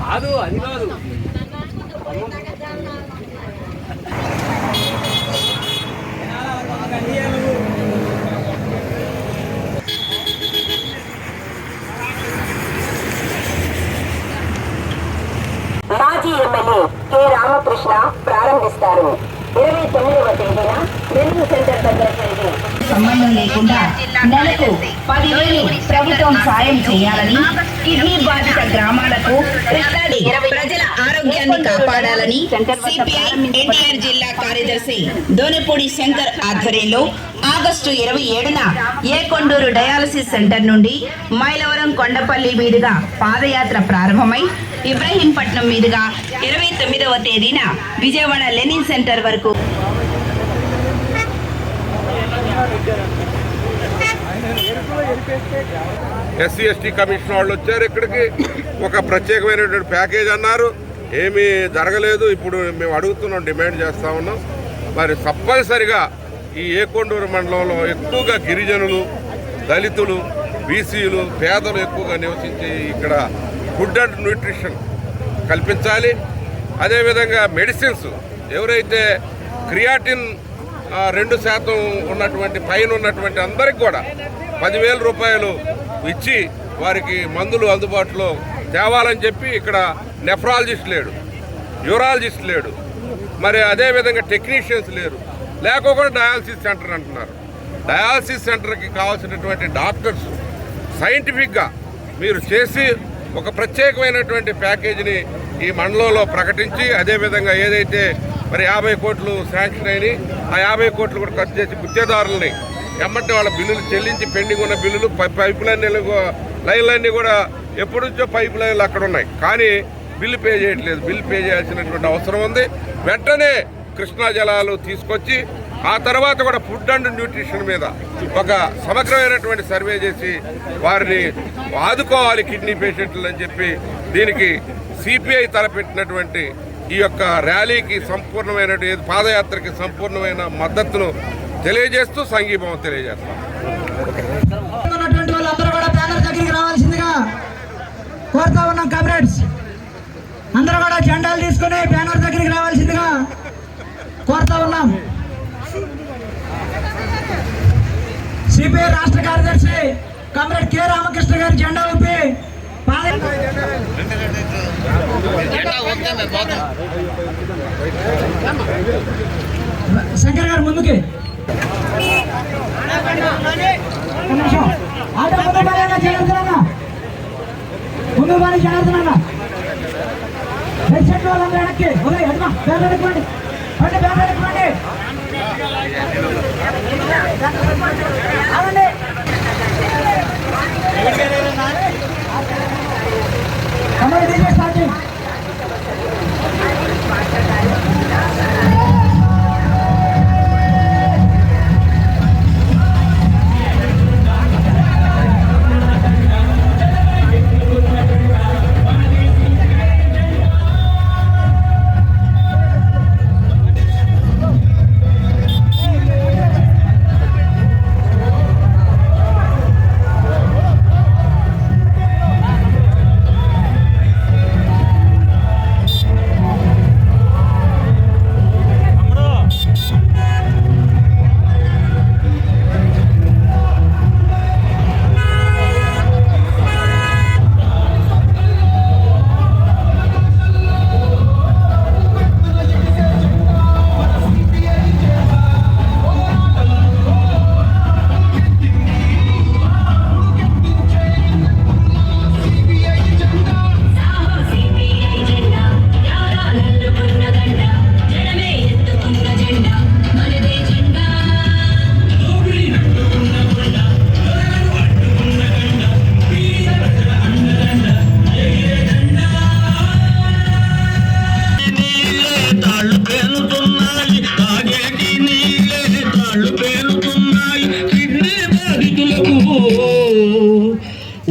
కాదు అది కాదు. మాజీ ఎమ్మెల్యే కె రామకృష్ణ ప్రారంభిస్తారు. ఇరవై తొమ్మిదవ తేదీన వెల్లింగ్ సెంటర్ దగ్గర జరిగే సంబంధం లేకుండా నెలకు పదివేలు ప్రభుత్వం సాయం చేయాలని కిడ్నీ బాధిత గ్రామాలకు ప్రజల ఆరోగ్యాన్ని కాపాడాలని సిపిఐ ఎన్టీఆర్ జిల్లా కార్యదర్శి దోనపూడి శంకర్ ఆధ్వర్యంలో ఆగస్టు ఇరవై ఏడున ఏకొండూరు డయాలసిస్ సెంటర్ నుండి మైలవరం కొండపల్లి మీదుగా పాదయాత్ర ప్రారంభమై ఇబ్రహీంపట్నం మీదుగా ఇరవై తొమ్మిదవ తేదీన విజయవాడ లెనిన్ సెంటర్ వరకు ఎస్సీ ఎస్టీ కమిషన్ వాళ్ళు వచ్చారు ఇక్కడికి. ఒక ప్రత్యేకమైనటువంటి ప్యాకేజ్ అన్నారు. ఏమీ జరగలేదు. ఇప్పుడు మేము అడుగుతున్నాం డిమాండ్ చేస్తా ఉన్నాం. మరి తప్పనిసరిగా ఈ ఏకొండూరు మండలంలో ఎక్కువగా గిరిజనులు దళితులు బీసీలు పేదలు ఎక్కువగా నివసించి ఇక్కడ ఫుడ్ అండ్ న్యూట్రిషన్ కల్పించాలి. అదేవిధంగా మెడిసిన్స్. ఎవరైతే క్రియాటిన్ రెండు శాతం ఉన్నటువంటి పైన ఉన్నటువంటి అందరికి కూడా పదివేల రూపాయలు ఇచ్చి వారికి మందులు అందుబాటులో తేవాలని చెప్పి ఇక్కడ నెఫ్రాలజిస్ట్ లేడు యూరాలజిస్ట్ లేడు. మరి అదేవిధంగా టెక్నీషియన్స్ లేరు. లేకోకుండా డయాలసిస్ సెంటర్ అంటున్నారు. డయాలసిస్ సెంటర్కి కావాల్సినటువంటి డాక్టర్స్ సైంటిఫిక్గా మీరు చేసి ఒక ప్రత్యేకమైనటువంటి ప్యాకేజీని ఈ మండలంలో ప్రకటించి అదేవిధంగా ఏదైతే మరి యాభై కోట్లు శాంక్షన్ అయినాయి ఆ యాభై కోట్లు కూడా ఖర్చు చేసి గుత్తేదారులని ఎమ్మటి వాళ్ళ బిల్లులు చెల్లించి పెండింగ్ ఉన్న బిల్లులు పైప్ లైన్లు లైన్లన్నీ కూడా ఎప్పటి నుంచో పైప్ లైన్లు అక్కడ ఉన్నాయి. కానీ బిల్లు పే చేయట్లేదు. బిల్లు పే చేయాల్సినటువంటి అవసరం ఉంది. వెంటనే కృష్ణా జలాలు తీసుకొచ్చి ఆ తర్వాత కూడా ఫుడ్ అండ్ న్యూట్రిషన్ మీద ఒక సమగ్రమైనటువంటి సర్వే చేసి వారిని ఆదుకోవాలి కిడ్నీ పేషెంట్లు అని చెప్పి దీనికి సిపిఐ తలపెట్టినటువంటి ఈ యొక్క ర్యాలీకి సంపూర్ణమైనటువంటి పాదయాత్రకి సంపూర్ణమైన మద్దతును తెలియజేస్తూ సంఘీభావం తెలియజేస్తాం. బ్యానర్ దగ్గరికి రావాల్సిందిగా కోరుతా ఉన్నాం కామ్రేడ్స్. అందరూ కూడా జెండాలు తీసుకుని బ్యానర్ దగ్గరికి రావాల్సిందిగా కోరుతా ఉన్నాం. సిపిఐ రాష్ట్ర కార్యదర్శి కామ్రేడ్ కె రామకృష్ణ గారి జెండా ఊపి శంకర్ గారు ముందుకి. ముందు బాగా జనార్దనన్న ముందు వాళ్ళందరూ వెనక్కి ఉదయ్ బ్యాగ్ రండి బ్యాగ్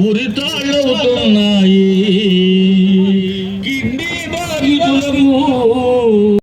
ఉరితాళ్ళవుతున్నాయి